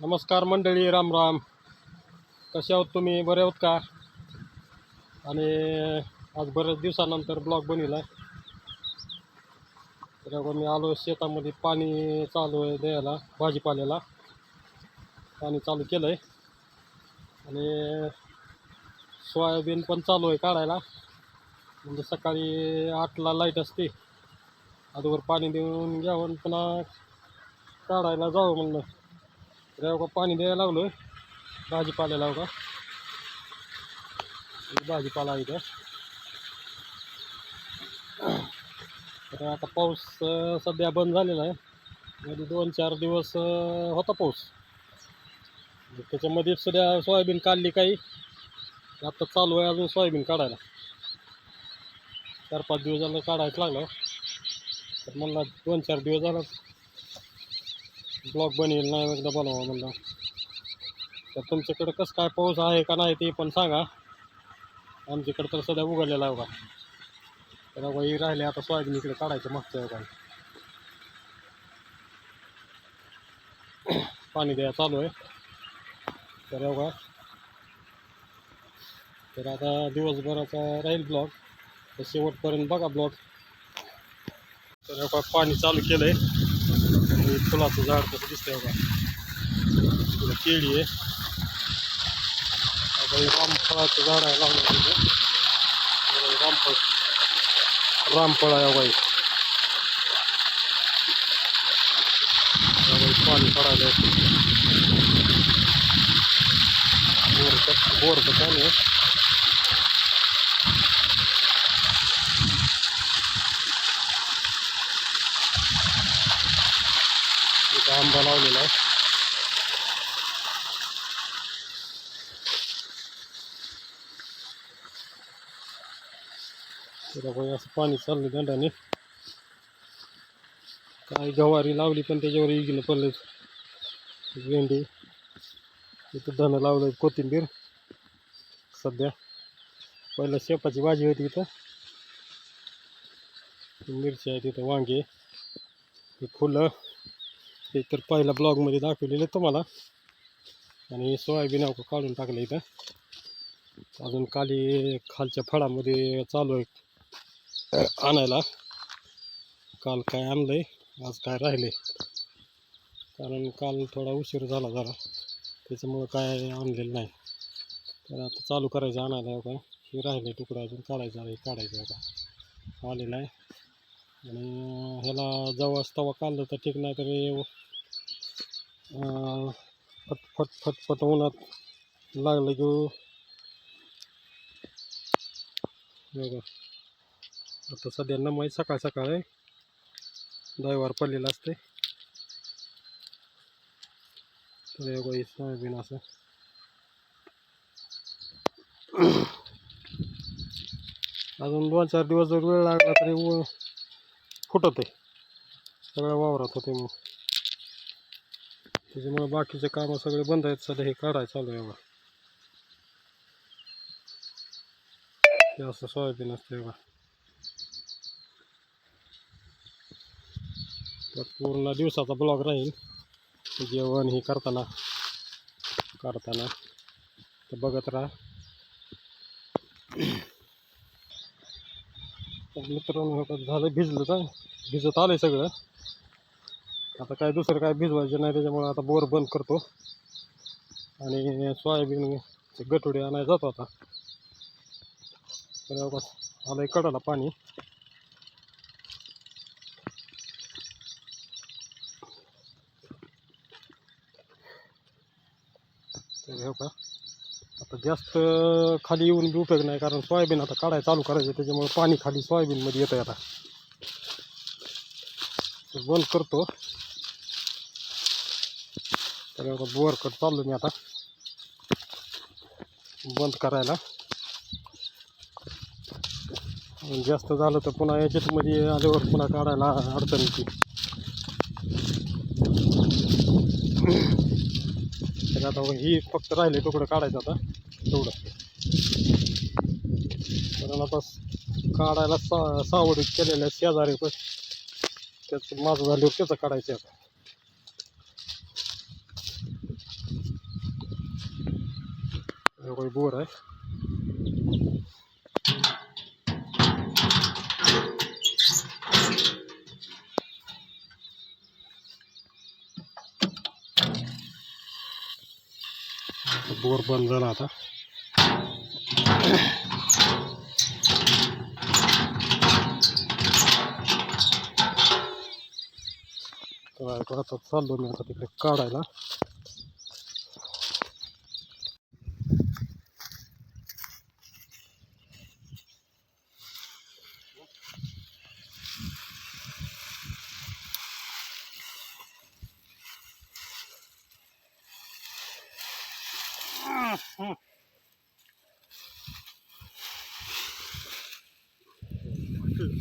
नमस्कार मंडळी राम राम. कसे आहोत तुम्ही? बरे आहोत का? आणि आज बऱ्याच दिवसानंतर ब्लॉग बनविला तर मी आलो शेतामध्ये पाणी चालू आहे द्यायला भाजीपाल्याला. पाणी चालू केलं आहे आणि सोयाबीन पण चालू आहे काढायला. म्हणजे सकाळी आठला लाइट असते. अगोदर पाणी देऊन घ्यावं आणि पुन्हा काढायला जावं म्हणलं. का पाणी द्यायला लागलो भाजीपाल्याला का. भाजीपाला आहे इथं. तर आता पाऊस सध्या बंद झालेला आहे. मध्ये दोन चार दिवस होता पाऊस. त्याच्यामध्ये सध्या सोयाबीन काढली काही. आता चालू आहे अजून सोयाबीन काढायला. चार पाच दिवस झालं काढायचं लागलं. तर म्हणलं दोन चार दिवस झालं ब्लॉक बनेल नाही एकदा बनवा म्हणलं. तर तुमच्याकडं कसं काय पाऊस आहे का नाही ते पण सांगा. आमच्याकडं तर सध्या उघडलेला आहे बघा. तर बघा ही राहिले आता सोयाबीन इकडे काढायचं मागचं आहे पाणी द्यायला चालू आहे. तर बघा. तर आता दिवसभराचा राहील ब्लॉग तर शेवटपर्यंत बघा ब्लॉक. तर पाणी चालू केलं आहे आणि फुलाचं झाड कसं दिसतंय बघा इकडं केळी आहे आता हे रामफळाचं झाड आहे लावलं तिथं रामफळ रामफळ आहे बाई पाणी पडायला बोरचं बोरचं पाणी आहे आंबा लावलेला आहे. तिला असं पाणी चाललं दंडाने. काय गवारी लावली पण त्याच्यावर इगिन पडलं भेंडी इथं धनं लावलं कोथिंबीर. सध्या पहिलं शेपाची भाजी होती इथं. मिरची आहे तिथं वांगे फुलं. ते तर पहिल्या ब्लॉगमध्ये दाखवलेलं तुम्हाला. आणि सोयाबीन अवघं काढून टाकलं इथं. अजून खाली खालच्या फळामध्ये चालू आहे. आणायला. काल काय आणलंय आज काय राहिले कारण काल थोडा उशीर झाला जरा. त्याच्यामुळं काय आणलेलं नाही. तर आता चालू करायचं आणायला हो काय हे राहिले तुकडं अजून काढायचं आहे काढायचं आता. का आलेलं आहे. आणि ह्याला जवळ तवा काढलं तर ठीक नाही तर फट फट फट उन्हात लागलं की आता सध्या नमाई सकाळ सकाळ आहे. दहीवार पडलेलं असते तर सोयाबीन असं. अजून दोन चार दिवस जर वेळ लागला तरी व फुटत आहे सगळ्या वावरात होते मग त्याच्यामुळे बाकीचे कामं सगळे बंद आहेत सध्या हे काढायचं चालू आहे बघा. हे असं सोयाबीन असते बघा. तर पूर्ण दिवसाचा ब्लॉग राहील. जेवण हे करताना करताना तर बघत राहा. मित्रांनो झालं भिजलं तर भिजत आलं सगळं. आता काय दुसरं काय भिजवायचं नाही त्याच्यामुळे आता बोर बंद करतो. आणि सोयाबीन गटुडे आणायला जातो आता. तर आलं कडाला पाणी. तर का आता जास्त खाली येऊन बी उपयोग नाही कारण सोयाबीन आता काढायला चालू करायचं त्याच्यामुळे पाणी खाली सोयाबीनमध्ये येतं आता. गोल बंद करतो. तर बोअर कट चाललो मी आता. बंद करायला. जास्त झालं तर पुन्हा याच्यातमध्ये आल्यावर पुन्हा काढायला अडचण येते. तर आता ही फक्त राहिले तुकडं काढायचं आता. तेवढं. कारण आता काढायला सा सावड केलेल्या शेजारी पण. त्याचं माझं झाल्यावर त्याचं काढायचं आता. बोर आहे. बोर बंद झाला आता. तर आता चाललो मी आता तिकडे काढायला.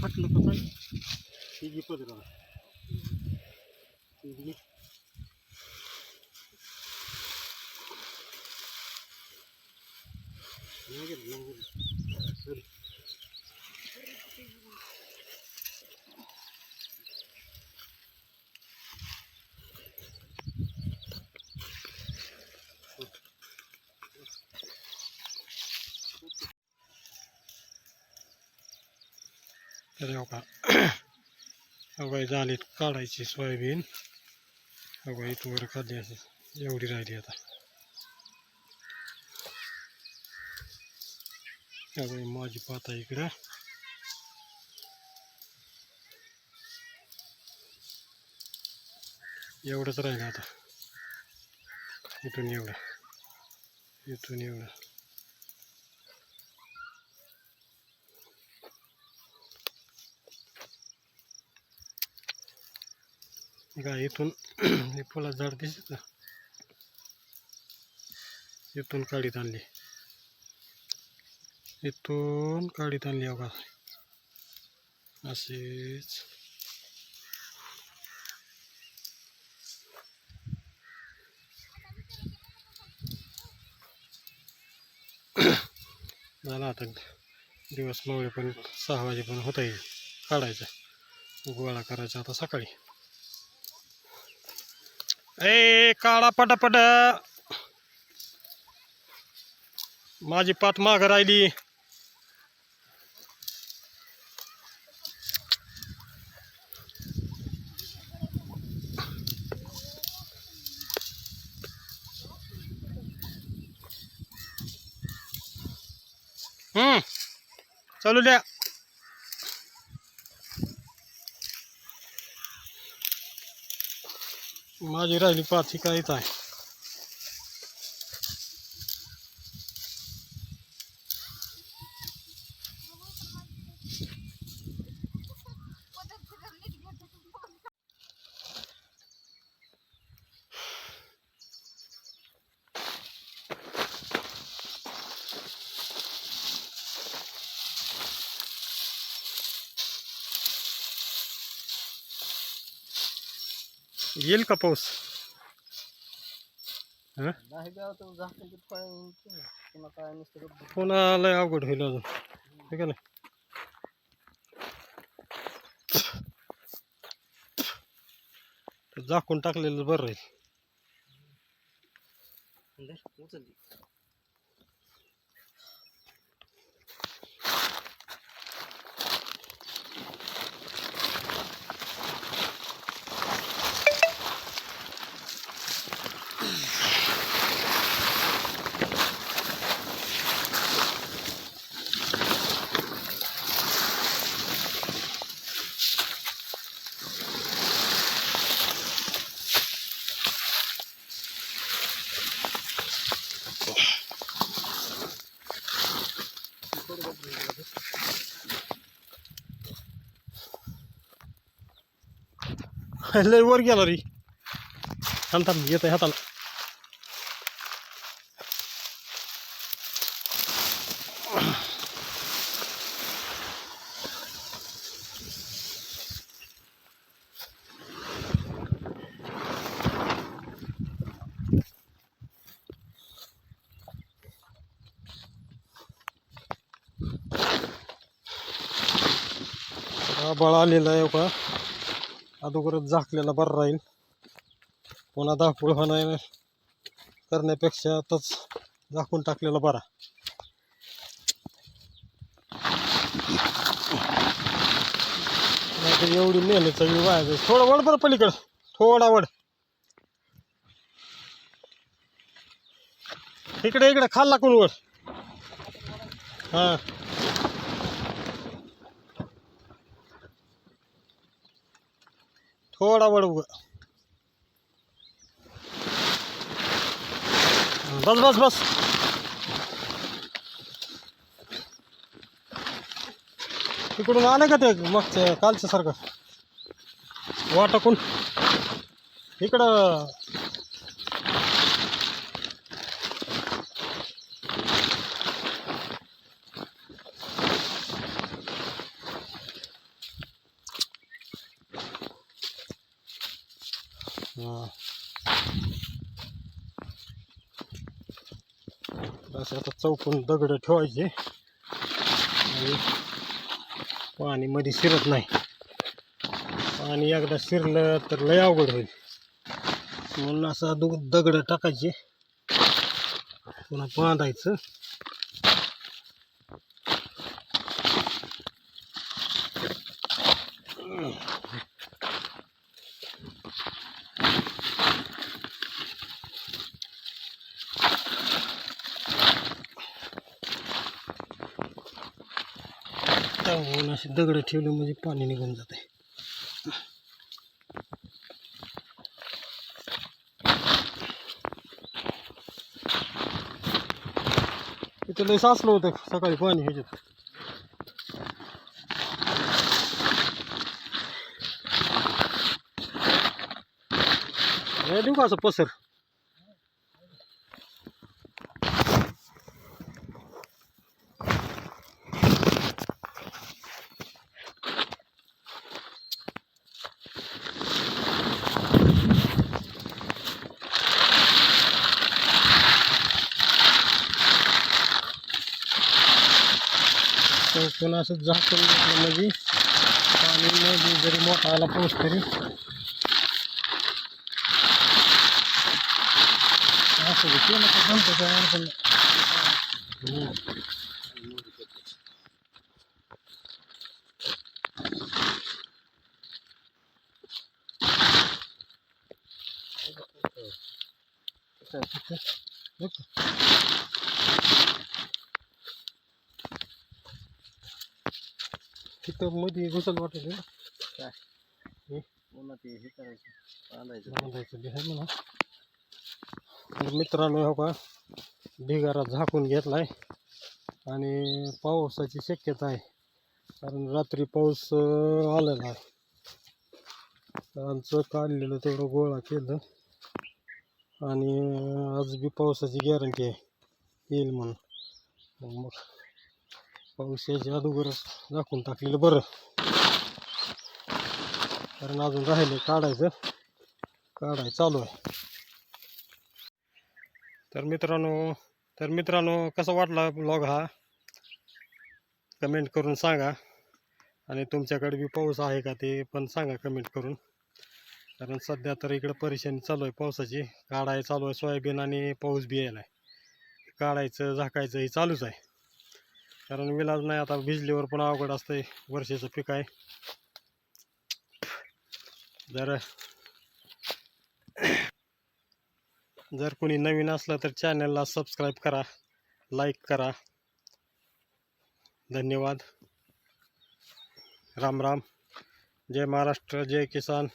फाटलं कसं ही जी पदरा तिघी नाही गेलं, नाही गेलं. चल. तर हो का अवघाई झाली काढायची सोयाबीन इथं वर खाल्ली अशी एवढी राहिली आता. अवघाई माझी पाता इकडं. एवढंच राहिलं आता. इथून एवढं. इथून एवढं. इथून हे फुला झाड दिसत ना इथून काढीत आणली. इथून काढीत आणली अगा असेच. झाला आता दिवस मावळे पण सहा वाजेपर्यंत होता येईल काढायचं. गोळा करायचा आता सकाळी. ए काळा पटापट. माझी पाठ माग राहिली. हम्म चालू द्या. माझी राहिली पाच ही आहे. येईल का पाऊस? हं? पुन्हा लय अवघड होईल अजून. ठीक आहे ना? झाकून टाकलेलं बरं राहील. लय वर गेला रे थांब थांब येत आहे हाताला आबाळ आलेला आहे का अगोदरच झाकलेला बरं राहील. पुन्हा दाखवळ होणार करण्यापेक्षा आताच झाकून टाकलेला बरा. नाहीतर एवढी मेहनत वेळ वाया जाईल. थोडं वड बरं पलीकडं. थोडा वड इकडे इकडे. खाल्ला कोण वर हां. थोडा वड उग बस बस बस. तिकडून आलं का ते मागच्या कालच्या सारखं? वाटकून. इकडं हां असं आता चौकून दगड ठेवायचे. आणि पाणी मध्ये शिरत नाही. पाणी एकदा शिरलं तर लय अवघड होईल. म्हणून असं दु दगड टाकायचे. पुन्हा बांधायचं. हो, त्यामुळे असे दगड ठेवले म्हणजे पाणी निघून जाते इथं लय साचलं होतं सकाळी पाणी ह्याच्यात. हे देऊ का असं पसर. पण असं झाकून घेतलं म्हणजे पाणी मध्ये जरी मोठा आला पाऊस तरी असं ते केलं तर जमतं काय अडचण नाही. हम्म. मध्ये घुसल वाटेल ना. पुन्हा ते हे करायचं बांधायचं. बांधायचं बी आहे म्हणा. तर मित्रांनो हो का ढिगारा झाकून घेतलाय. आणि पावसाची शक्यता आहे. कारण रात्री पाऊस आलेला आहे. आमचं काढलेलं तेवढं गोळा केलं. आणि आज बी पावसाची गॅरंटी आहे. येईल म्हणून. मग पाऊस याच्या अगोदरच झाकून टाकलेलं बरं. कारण अजून राहिले काढायचं. काढाय चालू आहे. तर मित्रांनो तर मित्रांनो कसा वाटला ब्लॉग हा? कमेंट करून सांगा. आणि तुमच्याकडे बी पाऊस आहे का ते पण सांगा कमेंट करून. कारण सध्या तर इकडं परेशानी चालू आहे पावसाची. काढाय चालू आहे सोयाबीन आणि पाऊस बी यायला आहे काढायचं झाकायचं हे चालूच आहे. कारण विलाज नाही आता भिजलीवर पण अवघड असतंय वर्षाचं पीक आहे. जर जर कोणी नवीन असलं तर चॅनलला सबस्क्राईब करा लाईक करा. धन्यवाद. राम राम. जय महाराष्ट्र जय किसान.